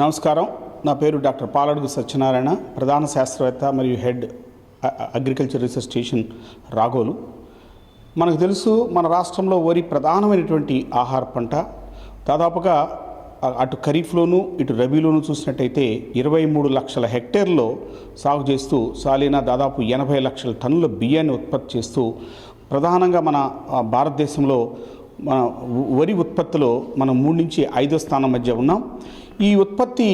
నమస్కారం. నా పేరు డాక్టర్ పాలడుగు సత్యనారాయణ ప్రధాన శాస్త్రవేత్త మరియు head agriculture research station Ragolu. మనకు తెలుసు మన రాష్ట్రంలో వరి ప్రధానమైనటువంటి ఆహార పంట. దాదాపుగా అటు ఖరీఫ్లోను ఇటు రబీలోను చూసినట్టయితే ఇరవై మూడు లక్షల హెక్టేర్లో సాగు చేస్తూ సాలీనా దాదాపు ఎనభై లక్షల టన్నుల బియ్యాన్ని ఉత్పత్తి చేస్తూ ప్రధానంగా మన భారతదేశంలో మన వరి ఉత్పత్తిలో మనం మూడు నుంచి ఐదో స్థానం మధ్య ఉన్నాం. ఈ ఉత్పత్తి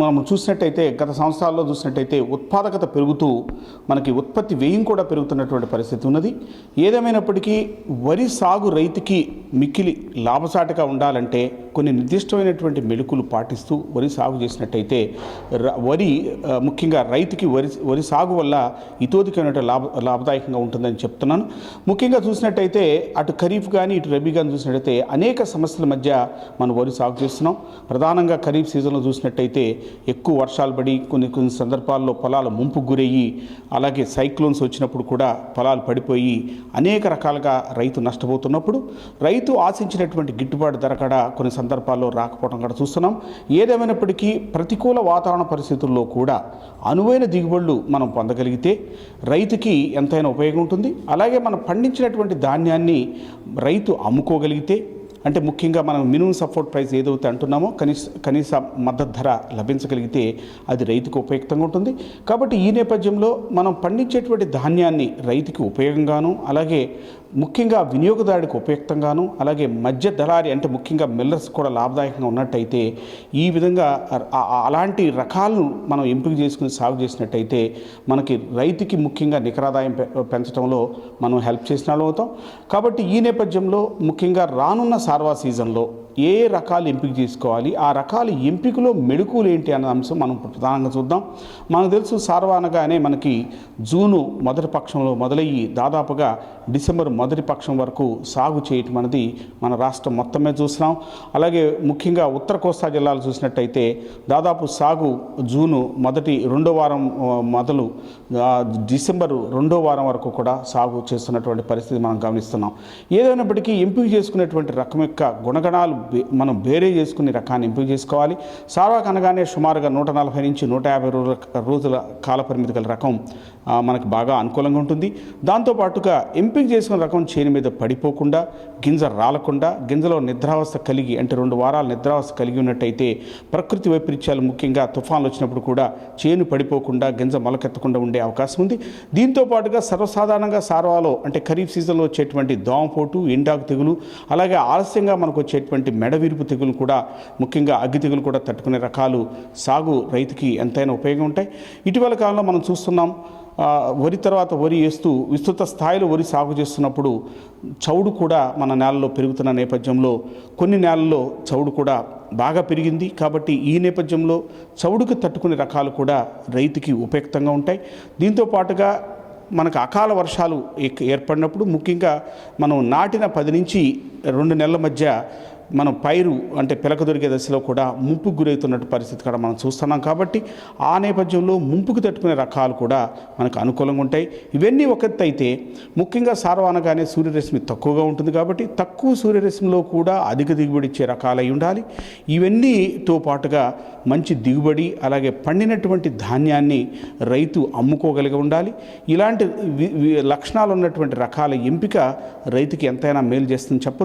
మనం చూసినట్టయితే గత సంవత్సరాల్లో చూసినట్టయితే ఉత్పాదకత పెరుగుతూ మనకి ఉత్పత్తి వ్యయం కూడా పెరుగుతున్నటువంటి పరిస్థితి ఉన్నది. ఏదేమైనప్పటికీ వరి సాగు రైతుకి మిక్కిలి లాభసాటిగా ఉండాలంటే కొన్ని నిర్దిష్టమైనటువంటి మెలుకులు పాటిస్తూ వరి సాగు చేసినట్టయితే వరి ముఖ్యంగా రైతుకి వరి వరి సాగు వల్ల ఇతోధికమైన లాభ లాభదాయకంగా ఉంటుందని చెప్తున్నాను. ముఖ్యంగా చూసినట్టయితే అటు ఖరీఫ్ కానీ ఇటు రబీ కానీ చూసినట్టయితే అనేక సమస్యల మధ్య మనం వరి సాగు చేస్తున్నాం. ప్రధానంగా ఖరీఫ్ సీజన్లో చూసినట్టయితే ఎక్కువ వర్షాలు పడి కొన్ని కొన్ని సందర్భాల్లో పొలాలు ముంపుకు గురయ్యి అలాగే సైక్లోన్స్ వచ్చినప్పుడు కూడా పొలాలు పడిపోయి అనేక రకాలుగా రైతు నష్టపోతున్నప్పుడు రైతు ఆశించినటువంటి గిట్టుబాటు ధర కూడా కొన్ని సందర్భాల్లో రాకపోవడం కూడా చూస్తున్నాం. ఏదేమైనప్పటికీ ప్రతికూల వాతావరణ పరిస్థితుల్లో కూడా అనువైన దిగుబడులు మనం పొందగలిగితే రైతుకి ఎంతైనా ఉపయోగం ఉంటుంది. అలాగే మనం పండించినటువంటి ధాన్యాన్ని రైతు అమ్ముకోగలిగితే అంటే ముఖ్యంగా మనం మినిమం సపోర్ట్ ప్రైస్ ఏదైతే అంటున్నామో కనీస కనీస మద్దతు ధర లభించగలిగితే అది రైతుకు ఉపయుక్తంగా ఉంటుంది. కాబట్టి ఈ నేపథ్యంలో మనం పండించేటువంటి ధాన్యాన్ని రైతుకి ఉపయోగంగాను అలాగే ముఖ్యంగా వినియోగదారుడికి ఉపయుక్తంగాను అలాగే మధ్య దళారి అంటే ముఖ్యంగా మిల్లర్స్ కూడా లాభదాయకంగా ఉన్నట్టయితే ఈ విధంగా అలాంటి రకాలను మనం ఎంపిక చేసుకుని సాగు చేసినట్టయితే మనకి రైతుకి ముఖ్యంగా నికరాదాయం పె- పెంచడంలో మనం హెల్ప్ చేసిన వాళ్ళు అవుతాం. కాబట్టి ఈ నేపథ్యంలో ముఖ్యంగా రానున్న సార్వా సీజన్లో ఏ రకాలు ఎంపిక చేసుకోవాలి ఆ రకాల ఎంపికలో మెడుకులు ఏంటి అన్న అంశం మనం ప్రధానంగా చూద్దాం. మనకు తెలుసు సార్వానగానే మనకి జూను మొదటి పక్షంలో మొదలయ్యి దాదాపుగా డిసెంబర్ మొదటి పక్షం వరకు సాగు చేయటం అనేది మన రాష్ట్రం మొత్తం మీద అలాగే ముఖ్యంగా ఉత్తర కోస్తా జిల్లాలు చూసినట్టయితే దాదాపు సాగు జూను మొదటి రెండో వారం మొదలు డిసెంబర్ రెండో వారం వరకు కూడా సాగు చేస్తున్నటువంటి పరిస్థితి మనం గమనిస్తున్నాం. ఏదైనప్పటికీ ఎంపిక చేసుకునేటువంటి రకం యొక్క గుణగణాలు మనం బేరే చేసుకునే రకాన్ని ఎంపిక చేసుకోవాలి. సార్వాక్ అనగానే సుమారుగా నూట నలభై నుంచి నూట యాభై రోజుల రోజుల కాల పరిమితి గల రకం మనకు బాగా అనుకూలంగా ఉంటుంది. దాంతోపాటుగా ఎంపిక చేసుకున్న రకం చేను మీద పడిపోకుండా గింజ రాలకుండా గింజలో నిద్రావస్థ కలిగి అంటే రెండు వారాల నిద్రావస్థ కలిగి ఉన్నట్టయితే ప్రకృతి వైపరీత్యాలు ముఖ్యంగా తుఫాన్లు వచ్చినప్పుడు కూడా చేను పడిపోకుండా గింజ మొలకెత్తకుండా ఉండే అవకాశం ఉంది. దీంతో పాటుగా సర్వసాధారణంగా సార్వాలో అంటే ఖరీఫ్ సీజన్లో వచ్చేటువంటి దోమపోటు ఎండాకు తెగులు అలాగే ఆలస్యంగా మనకు వచ్చేటువంటి మెడ విరుపు తెగులు కూడా ముఖ్యంగా అగ్గి తెగులు కూడా తట్టుకునే రకాలు సాగు రైతుకి ఎంతైనా ఉపయోగం ఉంటాయి. ఇటీవల కాలంలో మనం చూస్తున్నాం వరి తర్వాత వరి వేస్తూ విస్తృత స్థాయిలో వరి సాగు చేస్తున్నప్పుడు చౌడు కూడా మన నేలలో పెరుగుతున్న నేపథ్యంలో కొన్ని నేలల్లో చౌడు కూడా బాగా పెరిగింది. కాబట్టి ఈ నేపథ్యంలో చౌడుకు తట్టుకునే రకాలు కూడా రైతుకి ఉపయుక్తంగా ఉంటాయి. దీంతో పాటుగా మనకు అకాల వర్షాలు ఏర్పడినప్పుడు ముఖ్యంగా మనం నాటిన పది నుంచి రెండు నెలల మధ్య మనం పైరు అంటే పిలక దొరికే దశలో కూడా ముంపుకు గురవుతున్నట్టు పరిస్థితి కూడా మనం చూస్తున్నాం కాబట్టి ఆ నేపథ్యంలో ముంపుకు తట్టుకునే రకాలు కూడా మనకు అనుకూలంగా ఉంటాయి. ఇవన్నీ ఒక అయితే ముఖ్యంగా సార్వానగానే సూర్యరశ్మి తక్కువగా ఉంటుంది కాబట్టి తక్కువ సూర్యరశ్మిలో కూడా అధిక దిగుబడి ఇచ్చే రకాలై ఉండాలి. ఇవన్నీతో పాటుగా మంచి దిగుబడి అలాగే పండినటువంటి ధాన్యాన్ని రైతు అమ్ముకోగలిగి ఉండాలి. ఇలాంటి వి- లక్షణాలు ఉన్నటువంటి రకాల ఎంపిక రైతుకి ఎంతైనా మేలు చేస్తుందని చెప్పొచ్చు.